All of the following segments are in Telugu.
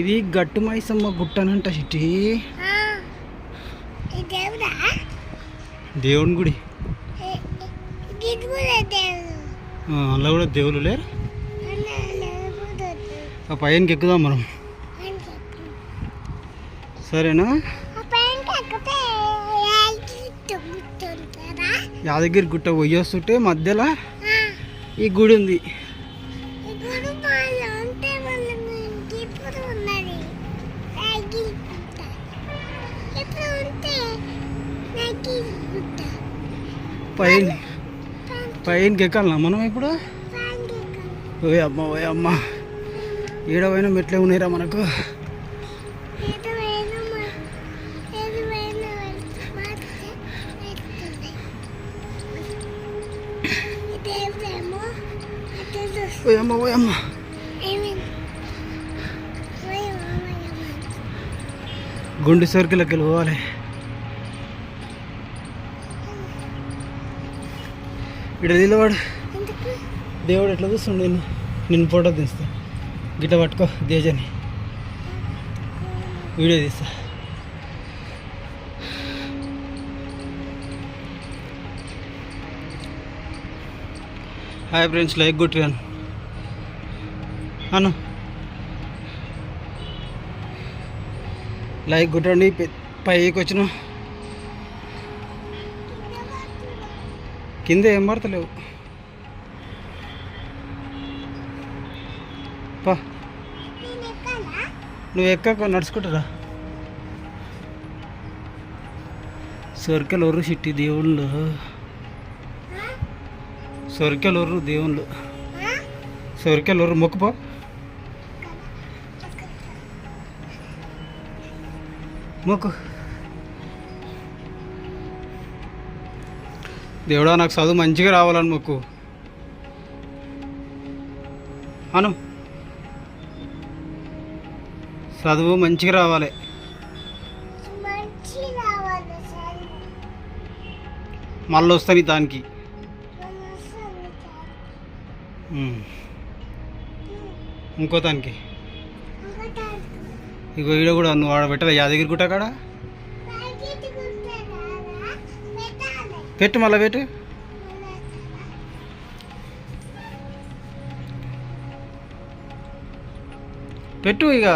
ఇది గట్టు మైసమ్మ గుట్టనంట సిటీ దేవుని గుడి. ఇది కూడా దేవుళ్ళు లేరు. ఆ పైనకి ఎక్కుదాం మనం. సరేనా? యాదగిరి గుట్ట పోయేస్తుంటే మధ్యలో ఈ గుడి ఉంది ఇప్పుడు వాళ్ళు ఉంటే వాళ్ళు ఇంటి ఇప్పుడు ఉన్నది యాకి గుట్ట ఇప్పుడు ఉంటే యాకి గుట్ట పైన. పైనకి ఎక్కాలనా మనం ఇప్పుడు? ఓయ్ అమ్మ ఓయ్ అమ్మ. ఏడవైనా మెట్లే ఉన్నాయిరా మనకు. ఓయమ్మ ఓయమ్మ ఓయ్ అమ్మ. ఓయ్ గుండు సర్కిల్కి వెళ్ళి పోవాలి. ఇక్కడ ఎందుకు? దేవుడు ఎట్లా చూస్తుండు నిన్ను? నిన్ను ఫోటో తీస్తా. గిట్ల పట్టుకో దేజని వీడియో తీస్తా. హాయ్ ఫ్రెండ్స్ లైక్ కొట్టిరాను అను. లైక్ కొట్టండి పైకి వచ్చిన. కింద ఏం పడతలేవు. పా. నువ్వు ఎక్కక నడుచుకుంటారా. సొరికలు సిట్టి దేవుళ్ళు. ఆ? దేవుళ్ళు. ఆ? మొక్కుపో మొక్కు. దేవుడా నాకు చదువు మంచిగా రావాలని మొక్కు. అను. చదువు మంచిగా రావాలి. మళ్ళీ వస్తాను దానికి. ఇంకో దానికి. ఇగో ఈడ కూడా నువ్వు ఆడ పెట్టాలి యాదగిరి గుట్ట కాడ? పెట్టు మళ్ళీ పెట్టు. పెట్టు ఇక.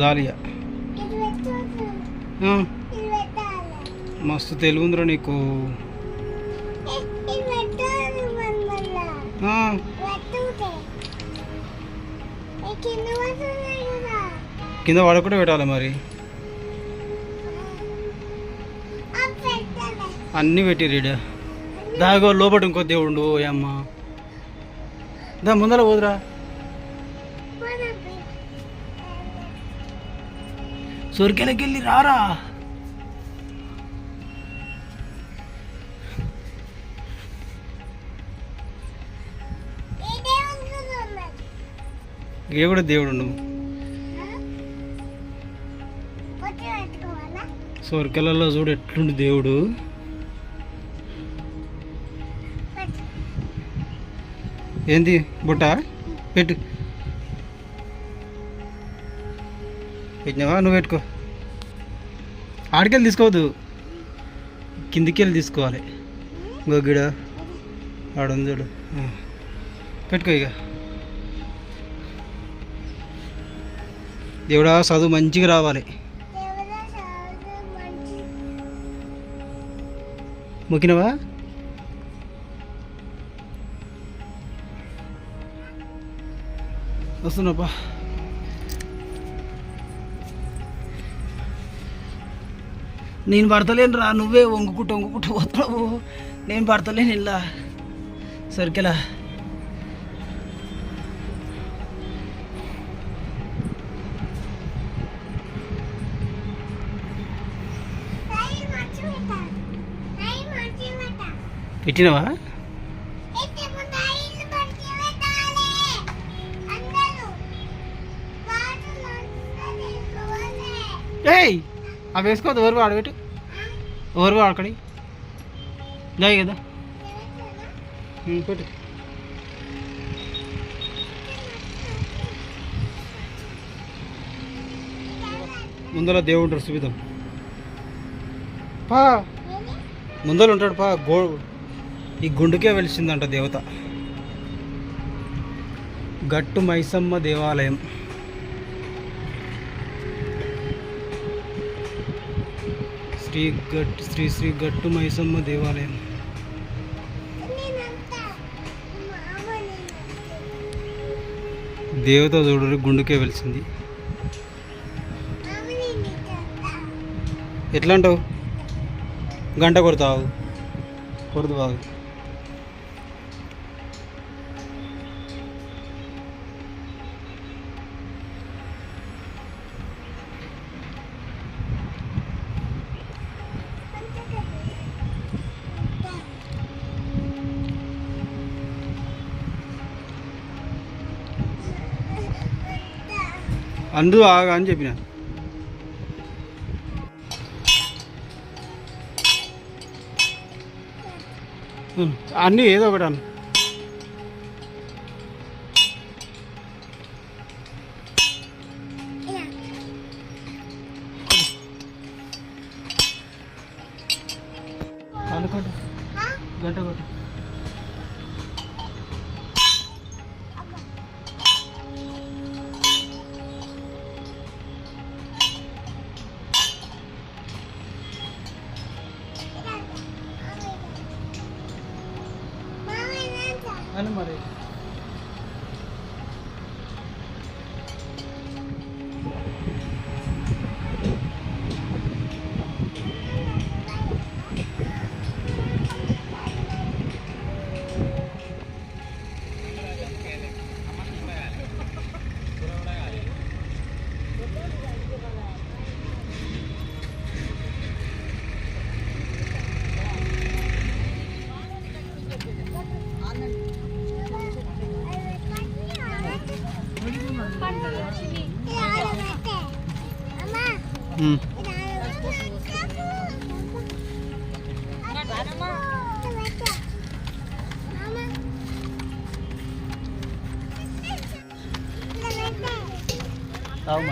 జాలియా. మస్తు తెలుగు ఉందిరా నీకు. కింద పడకుండా పెట్టాలి మరి. అన్నీ పెట్టి రీడ దాగో లోపల ఇంకో దేవుడు అమ్మ దా ముందర పోదురా. సొరికెలకి వెళ్ళి రారా. ఈడ కూడా దేవుడు పెట్టుకోవాలా? సొరికెలలో చూడు ఎట్లుండు దేవుడు. ఏంది బుట్ట? పెట్టు. పెట్టినావా? నువ్వు పెట్టుకో. ఆడికెళ్ళి తీసుకోవద్దు. కిందికి వెళ్ళి తీసుకోవాలి. ఇంకో గిడ. ఆడుంది చూడు. పెట్టుకో ఇక. దేవుడా చదువు మంచిగా రావాలి. మొక్కినవా వస్తున్నాపా నేను పడతలేను రా నువ్వే వంగుకుంటూ వంగుకుంటూ పోతున్నావు. నేను పడతలేను ఇలా సరికెలా పెట్టినవా? ఏయ్ అవి వేసుకోవద్దు ఎవరు ఆడబెట్టు ఎవరు ఆడకడి లే కదా. పెట్టు. ముందర దేవుడు ఉంటాడు సువిధం పా. ముందర ఉంటాడు పా. గో ఈ గుండుకే వెలిసిందంట దేవత. గట్టు మైసమ్మ దేవాలయం. శ్రీ గట్ శ్రీ శ్రీ గట్టు మైసమ్మ దేవాలయం. దేవత చూడరు గుండుకే వెలిసింది. ఎట్లా అంటావు గంట కొడతావు? కొడదు బాగు. అందు ఆగా అని చెప్పిన. అన్నీ ఏదో ఒకటి అన్న. అనుకోండి గంట కొట్టు. అని Mm. Tahu